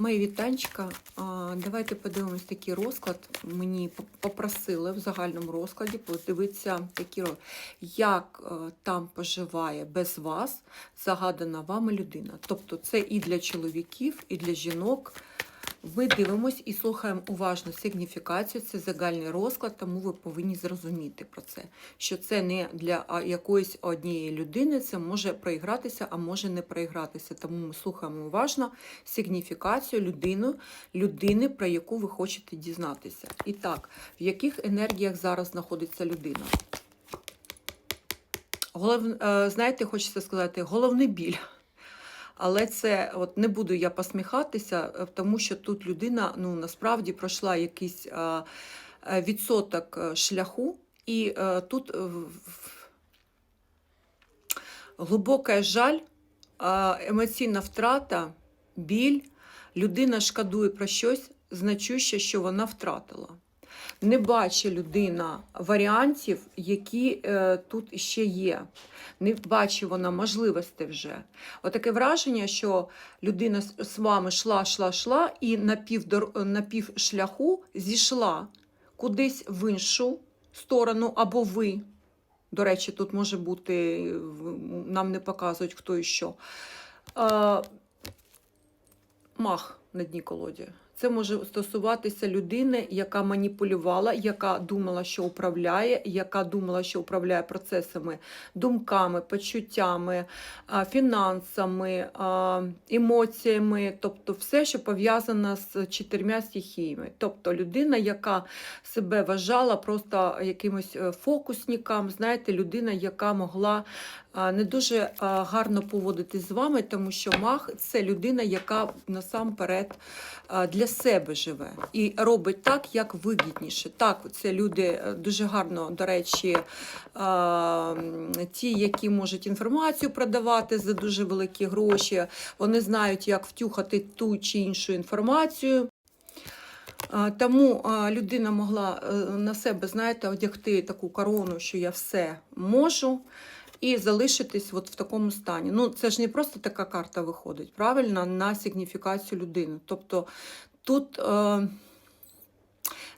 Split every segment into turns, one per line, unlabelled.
Мої вітанчика. Давайте подивимось такий розклад. Мені попросили в загальному розкладі подивитися такі, як е, там поживає без вас загадана вами людина. Тобто це і для чоловіків, і для жінок. Ми дивимось і слухаємо уважно сигніфікацію, це загальний розклад, тому ви повинні зрозуміти про це. Що це не для якоїсь однієї людини, це може проігратися, а може не проігратися. Тому ми слухаємо уважно сигніфікацію людину, людини, про яку ви хочете дізнатися. І так, в яких енергіях зараз знаходиться людина? Голов... е, Знаєте, хочеться сказати, головний біль. Але це от не буду я посміхатися, е, тому що тут людина ну насправді пройшла якийсь е, відсоток е, шляху, і тут е, глибока жаль, емоційна втрата, біль. Людина шкодує про щось значуще, що вона втратила. Не бачить людина варіантів, які е, тут ще є. Не бачить вона можливостей вже. Отаке враження, що людина з- вами йшла, йшла, йшла, і на пів, на пів шляху зійшла кудись в іншу сторону, або ви. До речі, тут може бути, нам не показують хто і що. А, мах на дні колоді. Це може стосуватися людини, яка маніпулювала, яка думала, що управляє, яка думала, що управляє процесами, думками, почуттями, фінансами, емоціями, тобто все, що пов'язано з чотирма стихіями. Тобто людина, яка себе вважала просто якимось е, фокусником, знаєте, людина, яка могла не дуже гарно поводитись з вами, тому що мах це людина, яка насамперед для себе живе і робить так, як вигідніше. Так, це люди е, дуже гарно, до речі, ті, які можуть інформацію продавати за дуже великі гроші, вони знають, як втюхати ту чи іншу інформацію. Тому людина могла е, на себе, знаєте, одягти таку корону, що я все можу, і залишитись от в такому стані. Ну, це ж не просто така карта виходить, правильно, на сигніфікацію людини. Тобто тут е,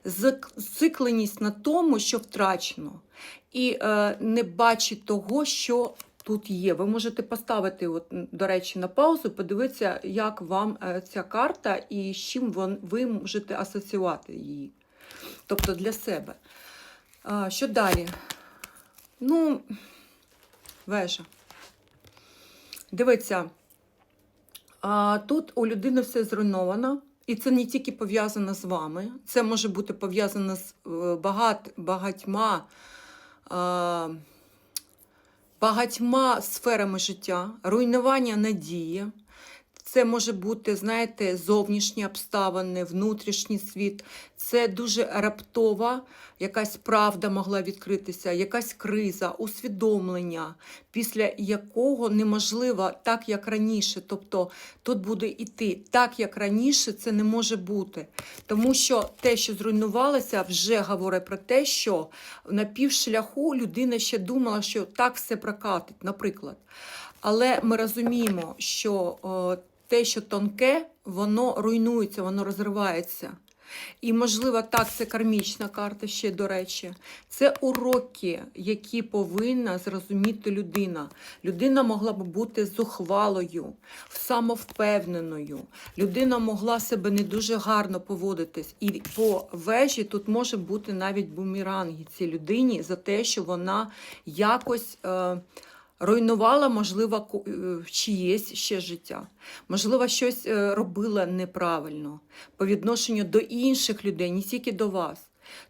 зацикленість на тому, що втрачено, і е, не бачить того, що тут є. Ви можете поставити, от, до речі, на паузу, подивитися, як вам е, ця карта і з чим ви можете асоціювати її. Тобто для себе. А, що далі? Ну, вежа. Дивіться, а, тут у людини все зруйновано. І це не тільки пов'язано з вами, це може бути пов'язано з е, багат, багатьма, багатьма сферами життя, руйнування надії. Це може бути, знаєте, зовнішні обставини, внутрішній світ. Це дуже раптова якась правда могла відкритися, якась криза, усвідомлення, після якого неможливо так, як раніше. Тобто тут буде йти так, як раніше, це не може бути. Тому що те, що зруйнувалося, вже говорить про те, що на півшляху людина ще думала, що так все прокатить, наприклад. Але ми розуміємо, що те, що тонке, воно руйнується, воно розривається. І, можливо, так, це кармічна карта ще, до речі. Це уроки, які повинна зрозуміти людина. Людина могла б бути зухвалою, самовпевненою. Людина могла себе не дуже гарно поводитись. І по вежі тут може бути навіть бумеранги цій людині за те, що вона якось. Е, руйнувала, можливо, е, чиєсь ще життя. Можливо, щось е, робила неправильно по відношенню до інших людей, не тільки до вас.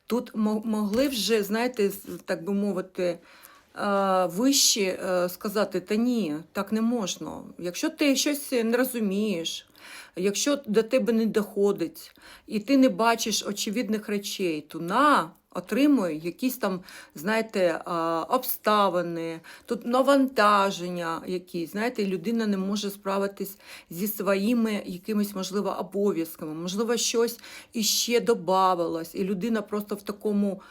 Тут могли вже, знаєте, так би мовити, е, вищі сказати, та ні, так не можна. Якщо ти щось не розумієш, якщо до тебе не доходить, і ти не бачиш очевидних речей, то на. Отримує якісь там, знаєте, обставини, тут навантаження якісь, знаєте, людина не може справитись зі своїми якимись, можливо, обов'язками, можливо, щось іще додавалось, і людина просто в такому,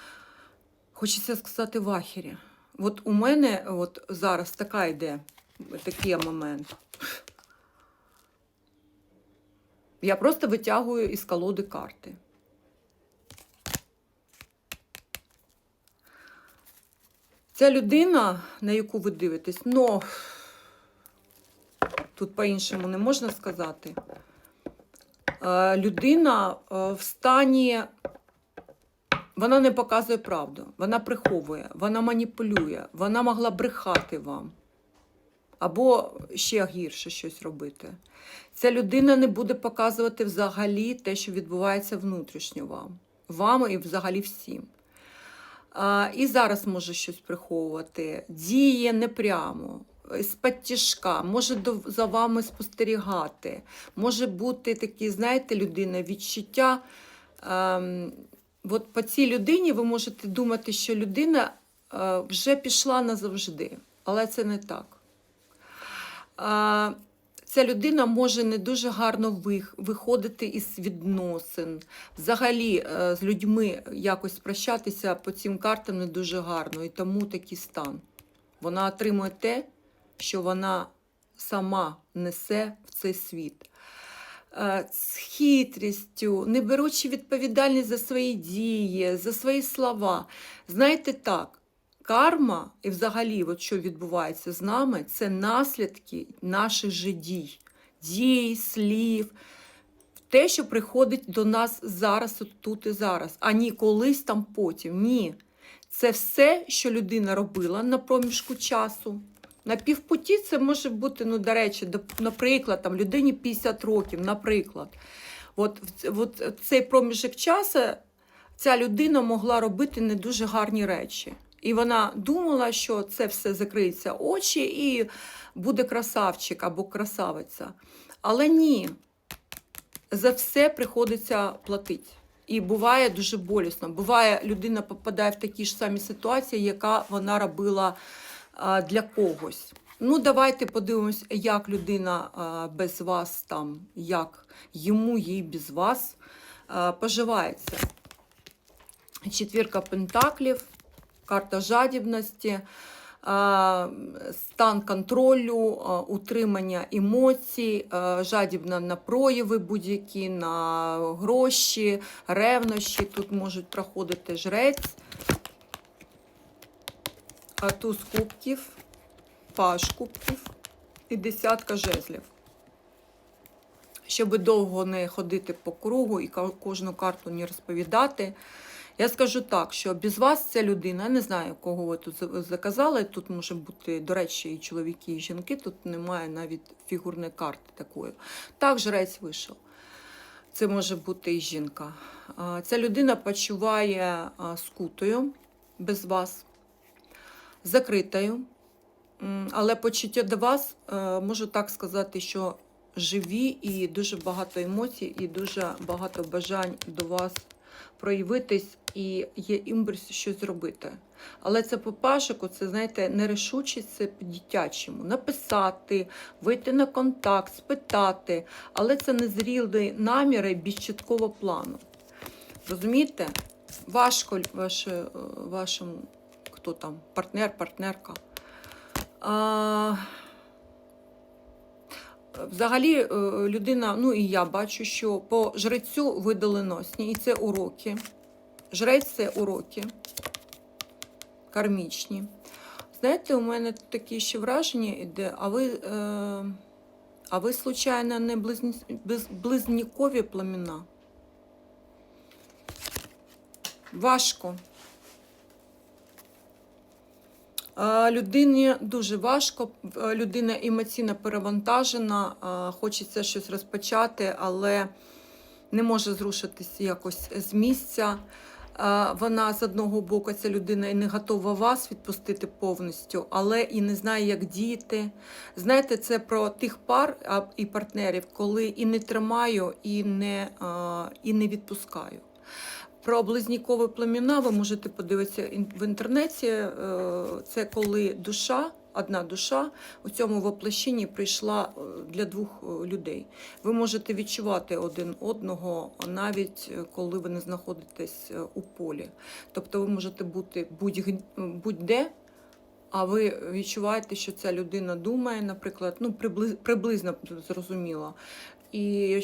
хочеться сказати, вахері. От у мене от зараз така йде такий момент. Я просто витягую із колоди карти. Ця людина, на яку ви дивитесь, ну тут по-іншому не можна сказати. Людина в стані, вона не показує правду, вона приховує, вона маніпулює, вона могла брехати вам. Або ще гірше щось робити. Ця людина не буде показувати взагалі те, що відбувається внутрішньо вам, вам і взагалі всім. І зараз може щось приховувати, діє непрямо, з-під тяжка, може за вами спостерігати, може бути такі, знаєте, людина, відчуття. Ем, от по цій людині ви можете думати, що людина е, вже пішла назавжди, але це не так. Ця людина може не дуже гарно виходити із відносин. Взагалі е, з людьми якось прощатися по цим картам не дуже гарно, і тому такий стан. Вона отримує те, що вона сама несе в цей світ. Е, З хитрістю, не беручи відповідальність за свої дії, за свої слова. Знаєте так, карма і взагалі, от що відбувається з нами, це наслідки наших же дій, дій, слів, те, що приходить до нас зараз, тут і зараз, а ні колись там потім. Ні. Це все, що людина робила на проміжку часу. На півпуті це може бути, ну, до речі, наприклад, там, людині 50 років, наприклад. От, от цей проміжок часу ця людина могла робити не дуже гарні речі. І вона думала, що це все закриється очі і буде красавчик або красавиця. Але ні, за все приходиться платити. І буває дуже болісно. Буває, людина попадає в такі ж самі ситуації, яка вона робила для когось. Ну, давайте подивимось, як людина без вас там, як йому, їй без вас поживається. Четвірка пентаклів, карта жадібності, стан контролю, утримання емоцій, а, жадібна на прояви будь-які, на гроші, ревнощі. Тут можуть проходити жрець, туз кубків, паш кубків і десятка жезлів. Щоб довго не ходити по кругу і кожну карту не розповідати. Я скажу так, що без вас ця людина, я не знаю, кого ви тут заказали. Тут може бути, до речі, і чоловіки, і жінки. Тут немає навіть фігурної карти такої. Так, жрець вийшов. Це може бути і жінка. Ця людина почуває скутою без вас, закритою. Але почуття до вас, е, можу так сказати, що живі і дуже багато емоцій, і дуже багато бажань до вас проявитись, і є імпульс щось зробити. Але це по пашику, це, знаєте, нерішучість, це по-дитячому. Написати, вийти на контакт, спитати, але це незрілі наміри без чіткого плану. Розумієте? Важко ваше, е, вашому, хто там, партнер, партнерка. А, Взагалі, е, людина, ну і я бачу, що по жрецю ви доленосні, і це уроки. Жрець це уроки кармічні. Знаєте, у мене таке ще враження іде, а ви, е, а ви случайно, не близні, близнікові племена? Важко. Людині дуже важко, е, людина емоційно перевантажена, хочеться щось розпочати, але не може зрушитися якось з місця. Вона з одного боку, ця людина і не готова вас відпустити повністю, але і не знає, як діяти. Знаєте, це про тих пар і партнерів, коли і не тримаю, і не, і не відпускаю. Про близнікові племена ви можете подивитися в інтернеті. Е, Це коли душа, одна душа у цьому воплощенні прийшла е, для двох е, людей. Ви можете відчувати один одного навіть е, коли ви не знаходитесь у полі. Тобто ви можете бути будь- будь-де. А ви відчуваєте, що ця людина думає, наприклад, ну приблизно зрозуміло. І